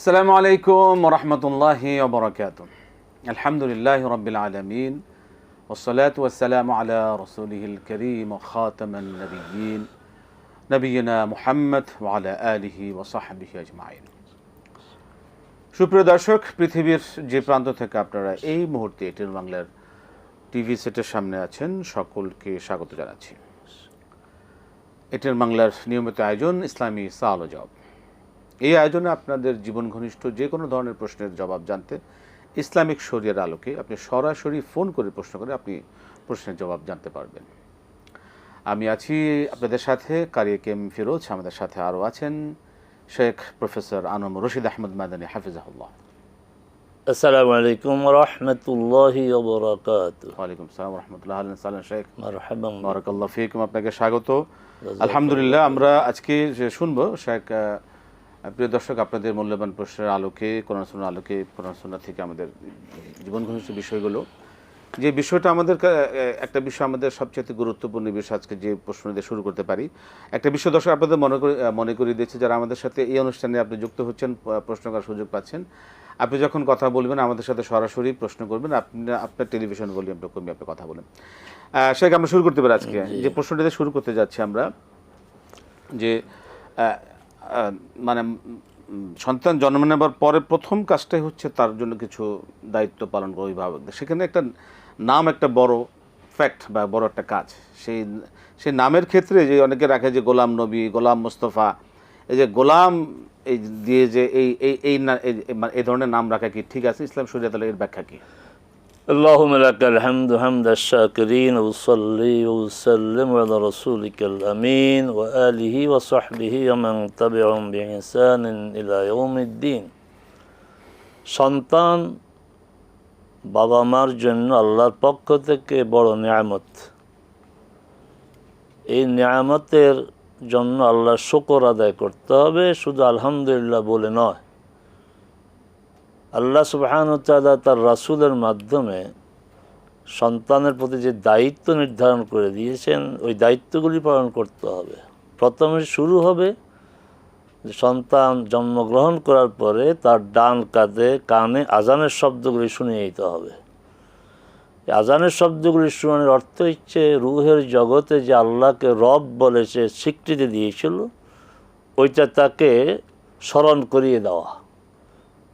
আসসালামু আলাইকুম রহমতুল্লাহ বরকাত আলহামদুলিল্লাহ রবিল আলমিন। ওসলাত ওসালাম আলা রসুলহিল করিম খাতমীন নবীনা মুহাম্মদ ওয়ালা আলিহি ওসাহাবিহি আজমাইন। সুপ্রিয় দর্শক, পৃথিবীর যে প্রান্ত থেকে আপনারা এই মুহূর্তে এটির বাংলার টিভি সেটের সামনে আছেন, সকলকে স্বাগত জানাচ্ছি। এটির বাংলার নিয়মিত আয়োজন ইসলামী সাল জব। এই আয়োজনে আপনাদের জীবন ঘনিষ্ঠ যে কোনো ধরনের প্রশ্নের জবাব জানতে ইসলামিক শরিয়ার আলোকে আপনি সরাসরি ফোন করে প্রশ্ন করে আপনি প্রশ্নের জবাব জানতে পারবেন। আমি আছি আপনাদের সাথে কারিয়ে কেম ফিরোজ আমাদের সাথে আরও আছেন শেখ প্রফেসর আনম রশিদ আহমদ মাদানী হাফিজাহুল্লাহ। আসসালামু আলাইকুম রহমতুল্লাহি ওয়ালাইকুম সালাম রহমতুল্লাহ। সালাম শেখ। মারহাবান। বারাকাল্লাহ ফিকুম। আপনাকে স্বাগত। আলহামদুলিল্লাহ আমরা আজকে যে শুনব শেখ প্রিয় দর্শক আপনাদের মূল্যবান প্রশ্নের আলোকে কোরআন আলোকে কোরআন থেকে আমাদের জীবন ঘনিষ্ঠ বিষয়গুলো। যে বিষয়টা আমাদের একটা বিষয় আমাদের সবচেয়ে গুরুত্বপূর্ণ বিষয় আজকে যে প্রশ্ন দিয়ে শুরু করতে পারি। একটা বিষয় দর্শক আপনাদের মনে করে মনে করিয়ে দিচ্ছে যারা আমাদের সাথে এই অনুষ্ঠানে আপনি যুক্ত হচ্ছেন প্রশ্ন করার সুযোগ পাচ্ছেন। আপনি যখন কথা বলবেন আমাদের সাথে সরাসরি প্রশ্ন করবেন আপনি আপনার টেলিভিশন ভলিউমটা কমিয়ে আপনি কথা বলেন। সেটাকে আমরা শুরু করতে পারি আজকে। যে প্রশ্নটিতে শুরু করতে যাচ্ছি আমরা যে মানে সন্তান জন্ম নেবার পরে প্রথম কাজটাই হচ্ছে তার জন্য কিছু দায়িত্ব পালন করে অভিভাবকদের সেখানে একটা নাম একটা বড় ফ্যাক্ট বা বড় একটা কাজ। সেই সেই নামের ক্ষেত্রে যে অনেকে রাখে যে গোলাম নবী, গোলাম মুস্তফা, এই যে গোলাম এই দিয়ে যে এই এই মানে এই ধরনের নাম রাখা কি ঠিক আছে? ইসলাম শরিয়াত এর ব্যাখ্যা কি? اللهم لك الحمد حمد الشاكرين وصلي وسلم على رسولك الأمين وآله وصحبه ومن تبعهم بإحسان إلى يوم الدين সন্তান বাবা মার জন্য আল্লাহর পক্ষ থেকে বড় নিয়ামত এই নিয়ামতের জন্য আল্লাহর শুকর আদায় করতে হবে শুধু আলহামদুলিল্লাহ বলে নয় আল্লাহ সুবহান তাআলা তার রাসূলের মাধ্যমে সন্তানের প্রতি যে দায়িত্ব নির্ধারণ করে দিয়েছেন, ওই দায়িত্বগুলি পালন করতে হবে। প্রথমে শুরু হবে সন্তান জন্মগ্রহণ করার পরে তার ডান কাঁধে, কানে আজানের শব্দগুলি শুনিয়ে দিতে হবে। আজানের শব্দগুলি শোনানোর অর্থ হচ্ছে রুহের জগতে যে আল্লাহকে রব বলে সে স্বীকৃতি দিয়েছিল, ওইটা তাকে স্মরণ করিয়ে দেওয়া।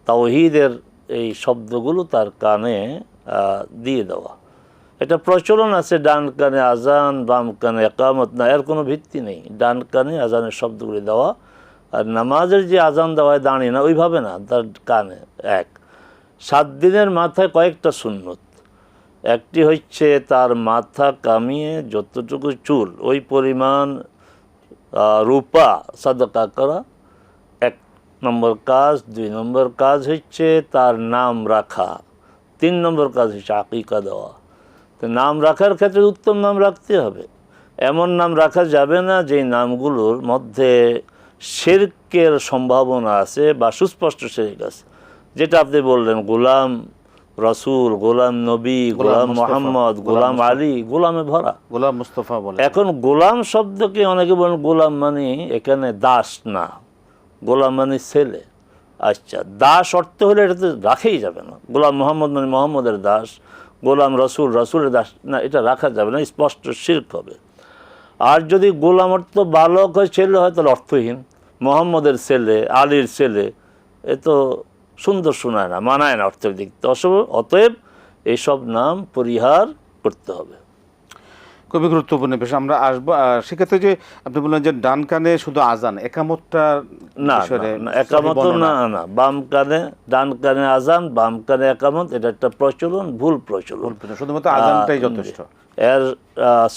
তাওহিদের এই শব্দগুলো তার কানে দিয়ে দেওয়া। এটা প্রচলন আছে ডান কানে আজান বাম কানে একামত না, এর কোনো ভিত্তি নেই। ডান কানে আজানের শব্দগুলি দেওয়া, আর নামাজের যে আজান দেওয়ায় দাঁড়িয়ে না, ওইভাবে না, তার কানে এক। সাত দিনের মাথায় কয়েকটা সুন্নত। একটি হচ্ছে তার মাথা কামিয়ে যতটুকু চুল, ওই পরিমাণ রূপা, সাদকা করা নম্বর কাজ দুই নম্বর কাজ হচ্ছে তার নাম রাখা। তিন নম্বর কাজ হচ্ছে আকিকা দেওয়া। তো নাম রাখার ক্ষেত্রে উত্তম নাম রাখতে হবে। এমন নাম রাখা যাবে না যেই নামগুলোর মধ্যে শেরকের সম্ভাবনা আছে বা সুস্পষ্ট শেরক আছে। যেটা আপনি বললেন গোলাম রসুল গোলাম নবী গোলাম মোহাম্মদ গোলাম গোলাম আলী গোলামে ভরা। গোলাম মুস্তফা বলে এখন গোলাম শব্দকে অনেকে বলেন গোলাম মানে এখানে দাস না। গোলাম মানে ছেলে। আচ্ছা দাস অর্থ হলে এটা তো রাখেই যাবে না। গোলাম মোহাম্মদ মানে মোহাম্মদের দাস, গোলাম রসুল রসুলের দাস, না, এটা রাখা যাবে না, স্পষ্ট শিল্প হবে। আর যদি গোলাম অর্থ বালক হয়, ছেলে হয়, তাহলে অর্থহীন। মোহাম্মদের ছেলে, আলীর ছেলে, এ তো সুন্দর শোনায় না, মানায় না অর্থের দিক অতএব এইসব নাম পরিহার করতে হবে। খুবই গুরুত্বপূর্ণ বিষয়। আমরা আসব সেক্ষেত্রে যে আপনি বললেন যে ডান কানে শুধু আজান একামতটা না একামত না না বাম কানে ডান কানে আজান বাম কানে একামত এটা একটা প্রচলন ভুল প্রচলন। শুধুমাত্র আজানটাই যথেষ্ট। এর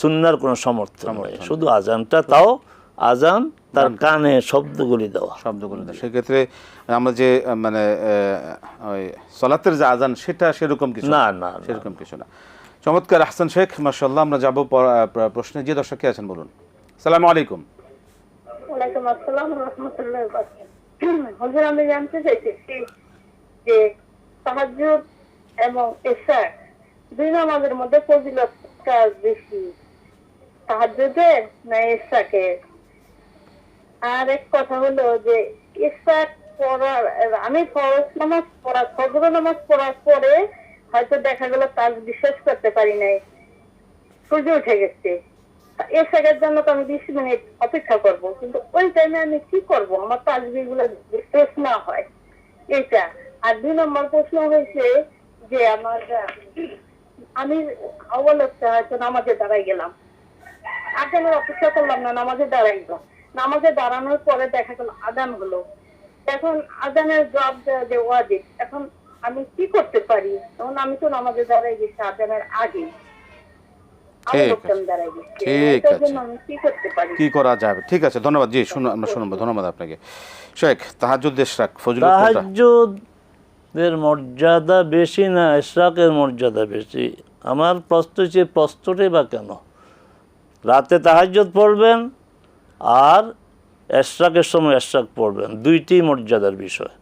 সুন্নার কোনো সমর্থন নেই। শুধু আজানটা তাও আজান তার কানে শব্দগুলি দেওয়া। শব্দগুলি দেওয়া। সেক্ষেত্রে আমরা যে মানে ওই সলাতের যে আজান সেটা সেরকম কিছু না না। সেরকম কিছু না। চমৎকার, আহসান শেখ মার্শাল্লাহ আমরা যাব প্রশ্নে। যে দর্শককে আছেন, বলুন। সালাম আলাইকুম। আমি জানতে যে তাহাজ্জুদ এবং দুই নামাজের মধ্যে ফজিলতটা বেশি তাহাজ্জুদের না এশাকে? আর এক কথা হলো যে ইসাক পড়ার, আমি ফরজ নামাজ পড়া, ফজর নামাজ পড়ার পরে হয়তো দেখা গেল তার বিশ্বাস করতে পারি নাই। সূর্য উঠে গেছে। এর সেকের জন্য তো আমি বিশ মিনিট অপেক্ষা করব, কিন্তু ওই টাইমে আমি কি করব? আমার তাজবি গুলো শেষ না হয়। এটা আর দুই নম্বর প্রশ্ন হয়েছে যে আমার, আমি অবলক্ষ হয়তো নামাজে দাঁড়াই গেলাম। আদানের অপেক্ষা করলাম না, নামাজে দাঁড়াই গেলাম। নামাজে দাঁড়ানোর পরে দেখা গেল আদান হলো। এখন আদানের দেওয়া যে ওয়াজিব এখন আমি কি করতে পারি? তখন আমি তো নামাজে দাঁড়াই গেছি আদানের আগে। ঠিক আছে। কি করা যাবে? ঠিক আছে ধন্যবাদ। জি শুনো আমরা শুনব। ধন্যবাদ আপনাকে। শেখ তাহাজুদ ফজল মর্যাদা বেশি না ইশরাকের মর্যাদা বেশি? আমার প্রশ্ন হচ্ছে প্রশ্নটাই বা কেন? রাতে তাহাজ্জুদ পড়বেন আর এশরাকের সময় এশরাক পড়বেন। দুইটি মর্যাদার বিষয়।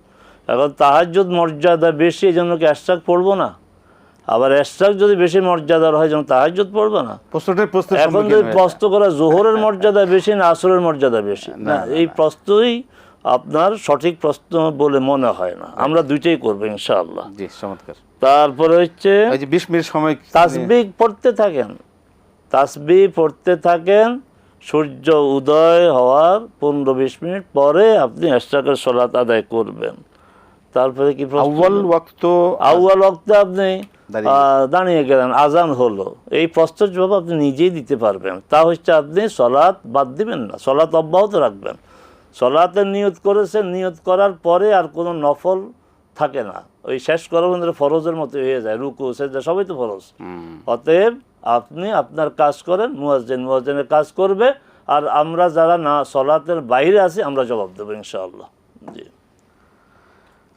এখন তাহাজ্জুদ মর্যাদা বেশি এই জন্য কি এশরাক পড়ব না? আবার এশরাক যদি বেশি মর্যাদার হয় যেন তাহাজ্জুদ পড়বে না? প্রশ্ন এখন যদি প্রশ্ন করা জোহরের মর্যাদা বেশি না আসরের মর্যাদা বেশি? না এই প্রশ্নই আপনার সঠিক প্রশ্ন বলে মনে হয় না। আমরা দুইটাই করব ইনশাআল্লাহ। জি চমৎকার। তারপরে হচ্ছে বিশ মিনিট সময় তাসবিহ পড়তে থাকেন। তাসবিহ পড়তে থাকেন সূর্য উদয় হওয়ার পনেরো বিশ মিনিট পরে আপনি এশরাকের সলাত আদায় করবেন। তারপরে কি প্রশ্ন? আউ্বাল ওয়াক্ত আউয়াল ওয়াক্তে আপনি দাঁড়িয়ে গেলেন। আজান হলো। এই প্রশ্নের জবাব আপনি নিজেই দিতে পারবেন। তা হচ্ছে আপনি সলাৎ বাদ দিবেন না সলাৎ অব্যাহত রাখবেন। সলাতের নিয়ত করেছেন নিয়ত করার পরে আর কোনো নফল থাকে না। ওই শেষ করা বন্ধু ফরজের মতো হয়ে যায় রুকু সেজদা সবই তো ফরজ। অতএব আপনি আপনার কাজ করেন মুয়াজ্জিন মুয়াজ্জিনের কাজ করবে আর আমরা যারা না সলাতের বাইরে আছি আমরা জবাব দেবো ইনশাআল্লাহ। জি।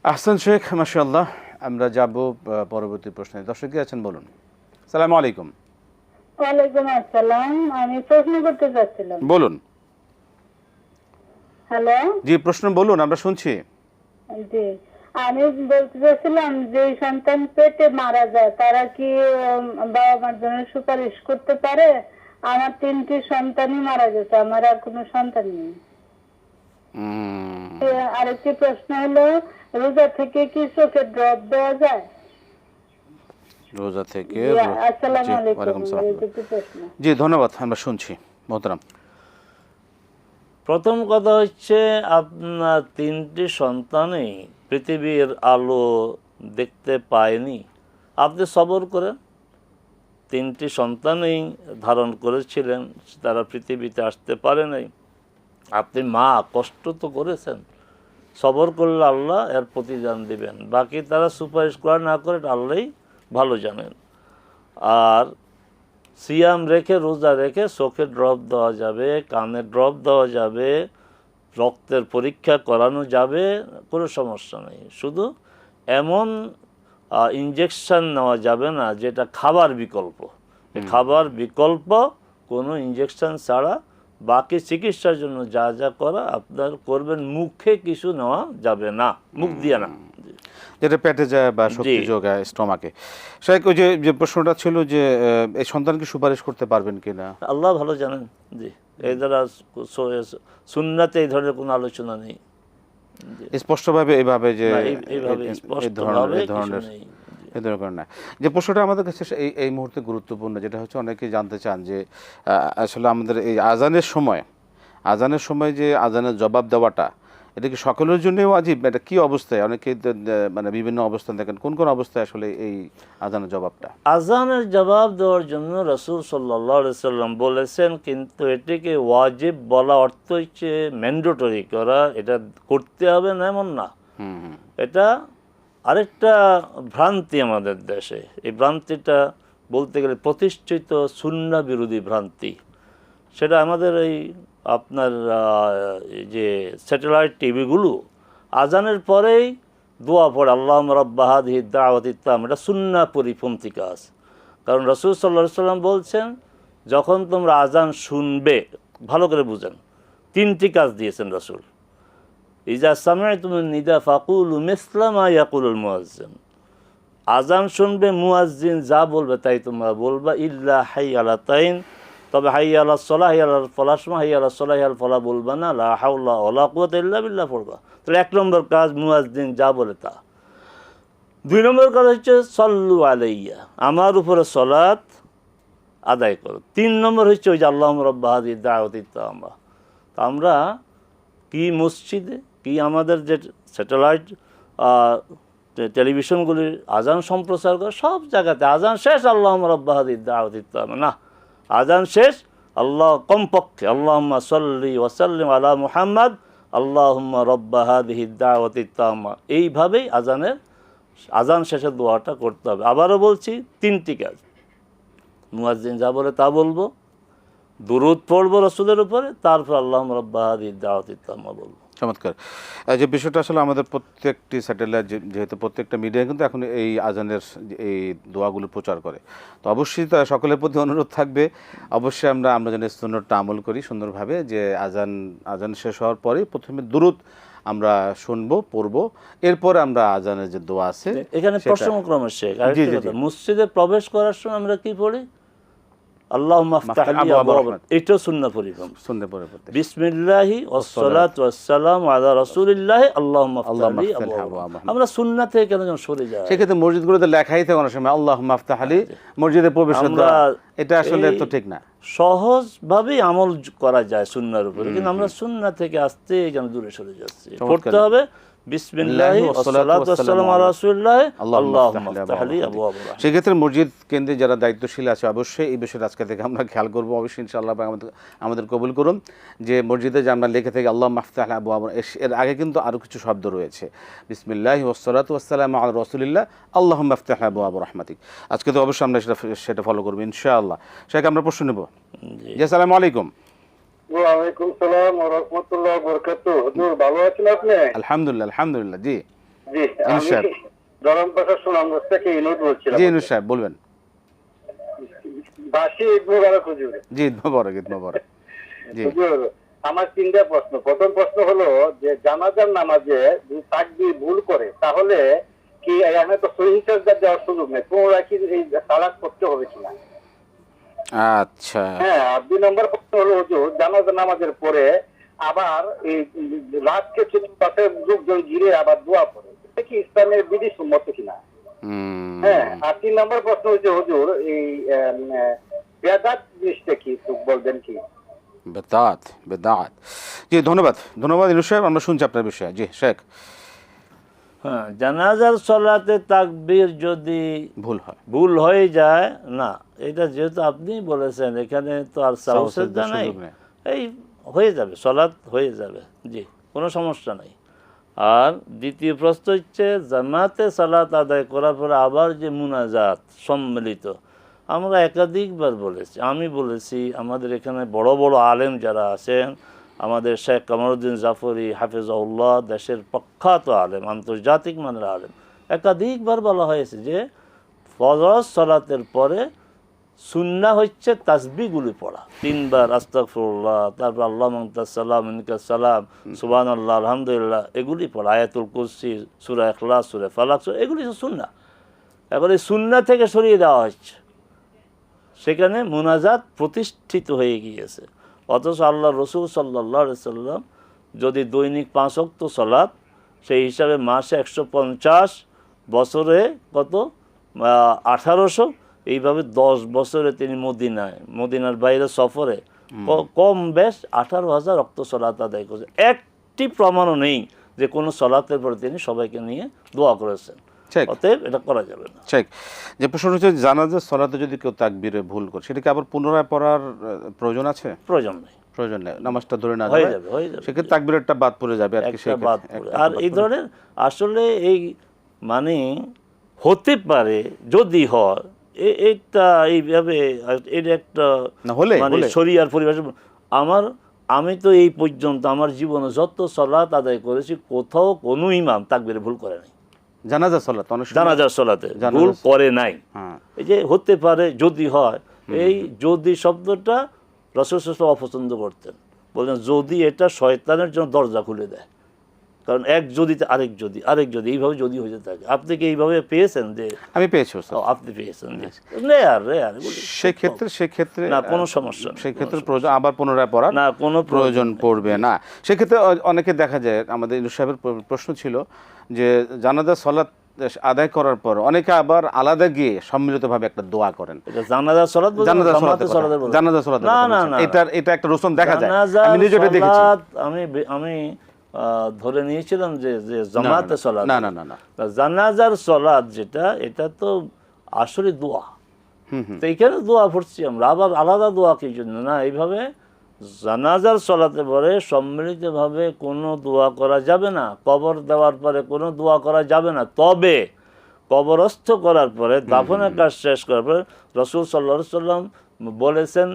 আহসান শেখ মাশাআল্লাহ আমরা যাব পরবর্তী প্রশ্নে। দর্শক আছেন বলুন। সালাম আলাইকুম। ওয়ালাইকুম আসসালাম। আমি প্রশ্ন করতে চাচ্ছিলাম। বলুন। হ্যালো? জি প্রশ্ন বলুন আমরা শুনছি। জি আমি বলতে চাচ্ছিলাম যে সন্তান পেটে মারা যায় তারা কি বাবা মার জন্য সুপারিশ করতে পারে? আমার তিনটি সন্তানই মারা গেছে আমার আর কোনো সন্তান নেই। আরেকটি প্রশ্ন হলো রোজা থেকে কি চোখে ড্রপ দেওয়া যায়? রোজা থেকে জি, ধন্যবাদ আমরা শুনছি। মোহতারাম। প্রথম কথা হচ্ছে আপনার তিনটি সন্তানই পৃথিবীর আলো দেখতে পায়নি। আপনি সবর করেন। তিনটি সন্তানই ধারণ করেছিলেন তারা পৃথিবীতে আসতে পারে নাই। আপনি মা কষ্ট তো করেছেন। সবর করলে আল্লাহ এর প্রতিদান দিবেন। বাকি তারা সুপারিশ করা না করে আল্লাহই ভালো জানেন। আর সিয়াম রেখে রোজা রেখে চোখে ড্রপ দেওয়া যাবে কানে ড্রপ দেওয়া যাবে রক্তের পরীক্ষা করানো যাবে কোনো সমস্যা নেই। শুধু এমন ইঞ্জেকশন নেওয়া যাবে না যেটা খাবার বিকল্প। খাবার বিকল্প কোনো ইঞ্জেকশন ছাড়া বাকি চিকিৎসার জন্য যা যা করা আপনার করবেন মুখে কিছু নেওয়া যাবে না। মুখ দিয়ে না। যেটা পেটে যায় বা শক্তি। যোগায় স্টমাকে। শেখ ওই যে প্রশ্নটা ছিল যে এই সন্তানকে সুপারিশ করতে পারবেন কিনা? আল্লাহ ভালো জানেন। জি। এই দ্বারা সুন্নাতে এই ধরনের কোনো আলোচনা নেই। স্পষ্টভাবে এইভাবে যে এই ধরনের ভাবে এই কিছু ধরনের নেই। এই ধরনের করে না যে প্রশ্নটা আমাদের কাছে এই এই মুহূর্তে গুরুত্বপূর্ণ যেটা হচ্ছে অনেকে জানতে চান যে আসলে আমাদের এই আজানের সময় আজানের সময় যে আজানের জবাব দেওয়াটা এটা কি সকলের জন্যই আজিব এটা কি অবস্থায়? অনেকে মানে বিভিন্ন অবস্থান দেখেন কোন কোন অবস্থায় আসলে এই আজানের জবাবটা? আজানের জবাব দেওয়ার জন্য রসুল সাল্লাহ সাল্লাম বলেছেন কিন্তু এটিকে ওয়াজিব বলা অর্থ হচ্ছে ম্যান্ডেটরি করা এটা করতে হবে না এমন না। এটা আরেকটা ভ্রান্তি আমাদের দেশে। এই ভ্রান্তিটা বলতে গেলে প্রতিষ্ঠিত সুন্না বিরোধী ভ্রান্তি। সেটা আমাদের এই আপনার যে স্যাটেলাইট টিভিগুলো আজানের পরেই দোয়া পড়ে আল্লাহ রব্বাহাদ দাওয়াত ইত্তাম এটা সুন্না পরিপন্থী কাজ কারণ রসুল সাল্লা সাল্লাম বলছেন, যখন তোমরা আজান শুনবে, ভালো করে বুঝেন। তিনটি কাজ দিয়েছেন রসুল। ইজা সামনে তুমি নিদা ফাকুল মিসলামা ইয়াকুলুল মুয়াজ্জিন আজান শুনবে মুয়াজ্জিন যা বলবে তাই তোমরা বলবা, ইল্লা হাই আলা তাইন তবে হাই আলা সলা হাই আলা ফলাসমা হাই আলা সলা আল ফলা বলবা না, লা হাউলা ওলা কুয়াত ইল্লা বিল্লাহ পড়বা। তাহলে এক নম্বর কাজ মুয়াজ্জিন যা বলে তা। দুই নম্বর কাজ হচ্ছে, সল্লু আলাইয়া। আমার উপরে সলাৎ আদায় করো। তিন নম্বর হচ্ছে, ওই যে আল্লাহ রব্বাহাদি দাওয়াতি আমরা। তা আমরা কি মসজিদে কি আমাদের যে স্যাটেলাইট টেলিভিশনগুলির আজান সম্প্রচার করে, সব জায়গাতে আজান শেষ আল্লাহ রব্বাহাদি না। আজান শেষ, আল্লাহ কমপক্ষে আল্লাহ সল্লি ওয়াসাল্লিম আলা মুহাম্মদ আল্লাহ রব্বাহাদিহি এইভাবেই আজানের, আজান শেষের দোয়াটা করতে হবে। আবারও বলছি, তিনটি কাজ। মুয়াজ্জিন যা বলে তা বলব, দুরুদ পড়ব রসুলের উপরে, তারপর আল্লাহ রব্বাহাদি বলব। চমৎকার। যে বিষয়টা আসলে আমাদের প্রত্যেকটি স্যাটেলাইট যেহেতু প্রত্যেকটা মিডিয়া কিন্তু এখন এই আজানের এই দোয়াগুলো প্রচার করে। তো অবশ্যই তা সকলের প্রতি অনুরোধ থাকবে। অবশ্যই আমরা আমরা যেন সুন্দরটা আমল করি সুন্দরভাবে যে আজান আজান শেষ হওয়ার পরে প্রথমে দূরত আমরা শুনব পড়ব। এরপরে আমরা আজানের যে দোয়া আছে এখানে প্রশ্নক্রমে শেখ। মসজিদে প্রবেশ করার সময় আমরা কি পড়ি? আল্লাহ পরিক্রম পড়তে বিসমিল্লাহি ওয়াসসালাতু ওয়াসসালামু আলা রাসূলিল্লাহি। আল্লাহুম্মা আল্লাহুম্মা। আমরা সুন্নাহ থেকে কেন যেন সরে যাই? সেক্ষেত্রে মসজিদগুলোতে লেখাই থাকে অনেক সময় আল্লাহ মাফতাহ আলী মসজিদে প্রবেশের আমরা এটা আসলে তো ঠিক না। সহজভাবেই আমল করা যায় সুন্নাহর উপরে কিন্তু আমরা সুন্নাহ থেকে আসতে কেন দূরে সরে যাচ্ছি। পড়তে হবে সেক্ষেত্রে মসজিদ কেন্দ্রে যারা দায়িত্বশীল আছে অবশ্যই এই বিষয়টা আজকে থেকে আমরা খেয়াল করব। অবশ্যই ইনশাআল্লাহ আমাদের কবুল করুন যে মসজিদে যে আমরা লিখে থাকি আল্লাহ মাফতাহ আবু আবু এস- এর আগে কিন্তু আরও কিছু শব্দ রয়েছে। বিসমিল্লাহ ওসলাত আল রসুলিল্লাহ আল্লাহ মাফতাহ আবু আবু রহমাতিক। আজকে তো অবশ্যই আমরা সেটা সেটা ফলো করব ইনশাআল্লাহ। সেটাকে আমরা প্রশ্ন নেব। জি আসসালামু আলাইকুম। ওয়ালাইকুম সালাম ওয়া রাহমাতুল্লাহ ওয়া বারাকাতুহু। হুজুর ভালো আছেন আপনি? আলহামদুলিল্লাহ আলহামদুলিল্লাহ জি। জি আমি সাহেব। সুনামগঞ্জ থেকে ইনুদ বলছিলাম। জি ইনুস সাহেব বলবেন। বাসি ঈদ মুবারক হুজুর। জি ঈদ মোবারক ঈদ মোবারক। জি। হুজুর আমার তিনটা প্রশ্ন। প্রথম প্রশ্ন হলো যে জানাজার নামাজে যদি তাকবীর ভুল করে তাহলে কি এখানে তো সহি দেওয়ার সুযোগ নেই? পুনরায় কি এই সালাত করতে হবে কিনা? আচ্ছা। হ্যাঁ দুই নম্বর প্রশ্ন হলো হুজুর জানাজা নামাজের পরে আবার এই রাতকে পাশে লোকজন ঘিরে আবার দোয়া পড়ে এটা কি ইসলামের বিধি সম্মত কিনা? হ্যাঁ আর তিন নম্বর প্রশ্ন হচ্ছে হুজুর এই বেদাত জিনিসটা কি বলবেন কি? বেদাত বেদাত। জি ধন্যবাদ। ধন্যবাদ ইনু সাহেব আমরা শুনছি আপনার বিষয়ে। জি শেখ। হ্যাঁ জানাজার সলাতে তাকবীর যদি ভুল হয়। ভুল হয়ে যায় না এটা যেহেতু আপনি বলেছেন এখানে তো আর সাহসের নাই। এই হয়ে যাবে সলাৎ হয়ে যাবে জি কোনো সমস্যা নাই। আর দ্বিতীয় প্রশ্ন হচ্ছে জামাতে সালাত আদায় করার পরে আবার যে মুনাজাত সম্মিলিত আমরা একাধিকবার বলেছি আমি বলেছি আমাদের এখানে বড় বড় আলেম যারা আছেন আমাদের শেখ কামরুদ্দিন জাফরি হাফিজাউল্লাহ দেশের প্রখ্যাত আলেম, আন্তর্জাতিক মানের আলেম। একাধিকবার বলা হয়েছে যে ফরজ সলাতের পরে সুন্না হচ্ছে তাসবিগুলি পড়া। তিনবার আস্তাগফিরুল্লাহ, তারপর আল্লাহ সালাম সালাম সুবান আল্লাহ আলহামদুলিল্লাহ, এগুলি পড়া। আয়াতুল কুরসি, সুরা এখলাস সুরে ফালাক এগুলি তো সুন্না এবার এই সুন্না থেকে সরিয়ে দেওয়া হচ্ছে। সেখানে মোনাজাত প্রতিষ্ঠিত হয়ে গিয়েছে। অথচ আল্লাহ রসুল সাল্লাহ সাল্লাম যদি দৈনিক পাঁচ অক্ত সলাৎ সেই হিসাবে মাসে একশো পঞ্চাশ বছরে কত? আঠারোশো এইভাবে দশ বছরে তিনি মদিনায় মদিনার বাইরে সফরে। কম বেশ আঠারো হাজার রক্ত সলাত আদায় করেছে। একটি প্রমাণও নেই যে কোনো সলাতের পরে তিনি সবাইকে নিয়ে দোয়া করেছেন। অতএব এটা করা যাবে না। ঠিক যে প্রশ্ন হচ্ছে জানাজার সলাতে যদি কেউ তাকবীরে ভুল করে সেটাকে আবার পুনরায় পড়ার প্রয়োজন আছে? প্রয়োজন নেই। প্রয়োজন নেই। নামাজটা ধরে না হয়ে যাবে যাবে হয়ে যাবে। সেক্ষেত্রে তাকবীরেরটা বাদ পড়ে যাবে আর কি একটা সেক্ষেত্রে- বাদ পড়ে। একটা আর এই ধরনের আসলে এই মানে হতে পারে যদি হয় এইভাবে এটা একটা হলে, মানে। শরিয়ার পরিবেশ। আমার আমি তো এই পর্যন্ত আমার জীবনে যত সলাৎ আদায় করেছি কোথাও কোনো ইমাম তাকবিরে ভুল করে নাই। জানাজা সলাত জানাজার সলাতে ভুল করে নাই। হ্যাঁ। এই যে হতে পারে যদি হয় এই যদি শব্দটা রসুল অপছন্দ করতেন। যদি এটা শয়তানের জন্য দরজা খুলে দেয়। কারণ এক যদিতে আরেক যদি আরেক যদি এইভাবে যদি হয়ে থাকে। আপনি কি এইভাবে পেয়েছেন যে আমি পেয়েছি আপনি পেয়েছেন রেয়ার রেয়ার সেক্ষেত্রে সেক্ষেত্রে না কোনো সমস্যা সেক্ষেত্রে প্রয়োজন আবার পুনরায় পড়া না কোনো প্রয়োজন পড়বে না। সেক্ষেত্রে অনেকে দেখা যায় আমাদের ইনু সাহেবের প্রশ্ন ছিল যে জানাজা সলাৎ আদায় করার পর অনেকে আবার আলাদা গিয়ে সম্মিলিতভাবে একটা দোয়া করেন। জানাজা না না না এটার এটা একটা রসুম দেখা যায়। আমি নিজে দেখেছি। আমি ধরে নিয়েছিলাম যে যে জামাতে সলাৎ। না না না না। জানাজার সলাৎ যেটা এটা তো আসলে দোয়া। তো এখানে দোয়া পড়ছি আমরা। আবার আলাদা দোয়া কি জন্য? না এইভাবে জানাজার সলাতে পরে সম্মিলিতভাবে কোনো দোয়া করা যাবে না। কবর দেওয়ার পরে কোনো দোয়া করা যাবে না। তবে কবরস্থ করার পরে দাফনের কাজ শেষ করার পরে রসুল সাল্লা সাল্লাম বলেছেন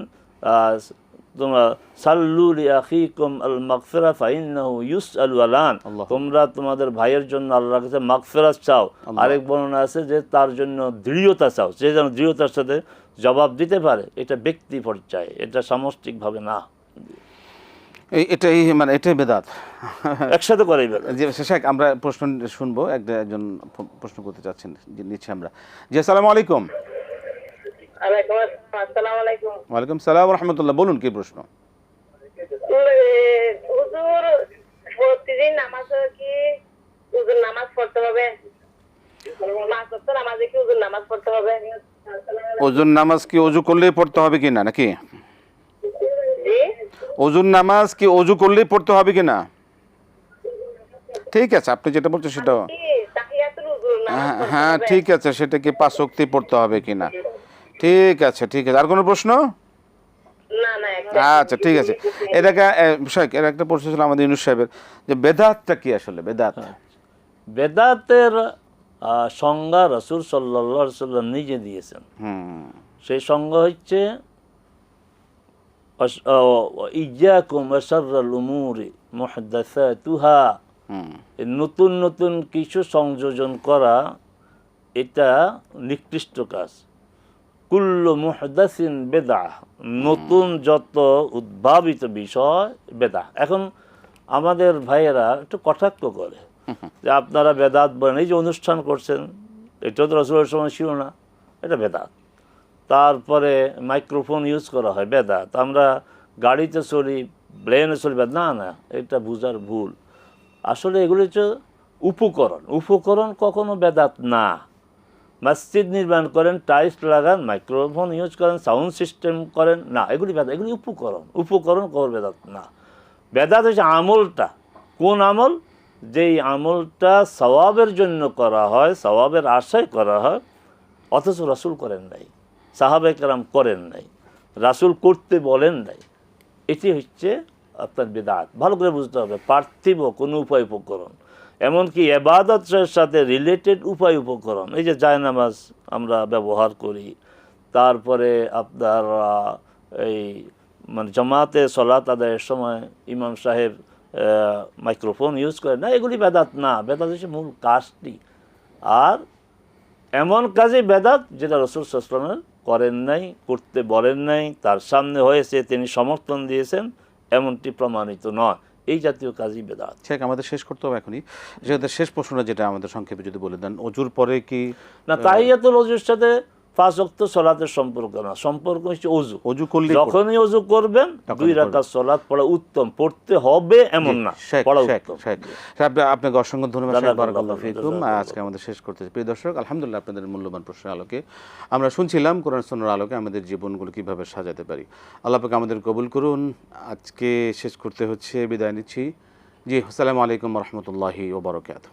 তোমরা সাল্লু আখিকুম আল মাগফিরা ফাইন্নাহু ইউসআলু আলান আল্লাহ। তোমরা তোমাদের ভাইয়ের জন্য আল্লাহর কাছে মাগফিরাত চাও। আরেক বর্ণনা আছে যে তার জন্য দৃঢ়তা চাও। সে যেন দৃঢ়তার সাথে জবাব দিতে পারে এটা ব্যক্তি পর্যায়ে এটা সামষ্টিকভাবে না। এটাই মানে এটাই বেদাত। একসাথে করাই যে আমরা প্রশ্ন শুনব একটা একজন প্রশ্ন করতে চাচ্ছেন নিচ্ছি আমরা। জি আসসালামু আলাইকুম। আলাইকুম আসসালাম ওয়ালাইকুম সালাম রহমতুল্লাহ বলুন কি প্রশ্ন? হুজুর প্রতিদিন নামাজে কি? হুজুর নামাজ পড়তে হবে। পাঁচ নামাজে কি হুজুর নামাজ পড়তে হবে? ওজুর নামাজ কি অজু করলেই পড়তে হবে কি না নাকি? অজুর নামাজ কি অজু করলেই পড়তে হবে কি না? ঠিক আছে আপনি যেটা বলছেন সেটা হ্যাঁ, হ্যাঁ ঠিক আছে সেটা কি পাঁচ শক্তি পড়তে হবে কি না? ঠিক আছে ঠিক আছে। আর কোনো প্রশ্ন? না না একটা আচ্ছা ঠিক আছে। এটাকে শেখ এর একটা প্রশ্ন ছিল আমাদের ইউনুস সাহেবের যে বেদাতটা কি আসলে? বেদাত। বেদাতের সংজ্ঞা রসুল সাল্লা সাল্লাম নিজে দিয়েছেন। হুম। সেই সংজ্ঞা হচ্ছে ইজাকুম আশাররাল উমুরি মুহদাসাতুহা হুম। এই নতুন নতুন কিছু সংযোজন করা এটা নিকৃষ্ট কাজ। কুল্ল মুহদাসিন বেদা নতুন যত উদ্ভাবিত বিষয় বেদা এখন আমাদের ভাইয়েরা একটু কটাক্ষ করে যে আপনারা বেদাত বলেন এই যে অনুষ্ঠান করছেন এটাও তো রসুলের সময় ছিল না এটা বেদাত। তারপরে মাইক্রোফোন ইউজ করা হয় বেদাত আমরা গাড়িতে চলি প্লেনে চলি বেদাত। না না, এটা বুঝার ভুল। আসলে এগুলি হচ্ছে উপকরণ। উপকরণ কখনো বেদাত না। মসজিদ নির্মাণ করেন, টাইলস লাগান, মাইক্রোফোন ইউজ করেন, সাউন্ড সিস্টেম করেন। না, এগুলি বেদাত, এগুলি উপকরণ। উপকরণ কর বেদাত না। বেদাত হচ্ছে আমলটা। কোন আমল? যেই আমলটা সওয়াবের জন্য করা হয়, সওয়াবের আশায় করা হয়, অথচ রসুল করেন নাই। সাহাবে কেরাম করেন নাই, রাসুল করতে বলেন নাই। এটি হচ্ছে আপনার বেদাত। ভালো করে বুঝতে হবে, পার্থিব কোনো উপায় উপকরণ। এমনকি এবাদতের সাথে রিলেটেড উপায় উপকরণ। এই যে জায়নামাজ আমরা ব্যবহার করি, তারপরে আপনার এই মানে জামাতে সলাত আদায়ের সময় ইমাম সাহেব মাইক্রোফোন ইউজ করে, না, এগুলি বেদাত না। বেদাত হচ্ছে মূল কাজটি। আর এমন কাজে বেদাত যেটা রসুল সাল্লামের করেন নাই করতে বলেন নাই তার সামনে হয়েছে তিনি সমর্থন দিয়েছেন এমনটি প্রমাণিত নয়। এই জাতীয় কাজই বেদাত। ঠিক আমাদের শেষ করতে হবে এখনই। যেহেতু শেষ প্রশ্নটা যেটা আমাদের সংক্ষেপে যদি বলে দেন অজুর পরে কি না তাই এত অজুর সাথে পাঁচ অক্ত সলাতের সম্পর্ক না। সম্পর্ক হচ্ছে অজু অজু করলে যখনই অজু করবেন দুই সলাৎ পড়া উত্তম। পড়তে হবে এমন না পড়া উত্তম। আপনাকে অসংখ্য ধন্যবাদ। আজকে আমাদের শেষ করতে প্রিয় দর্শক আলহামদুলিল্লাহ আপনাদের মূল্যবান প্রশ্নের আলোকে আমরা শুনছিলাম কোরআন সোনার আলোকে আমাদের জীবনগুলো কীভাবে সাজাতে পারি। আল্লাহ পাক আমাদের কবুল করুন। আজকে শেষ করতে হচ্ছে বিদায় নিচ্ছি। জি আসসালামু আলাইকুম রহমতুল্লাহি ওবরকাত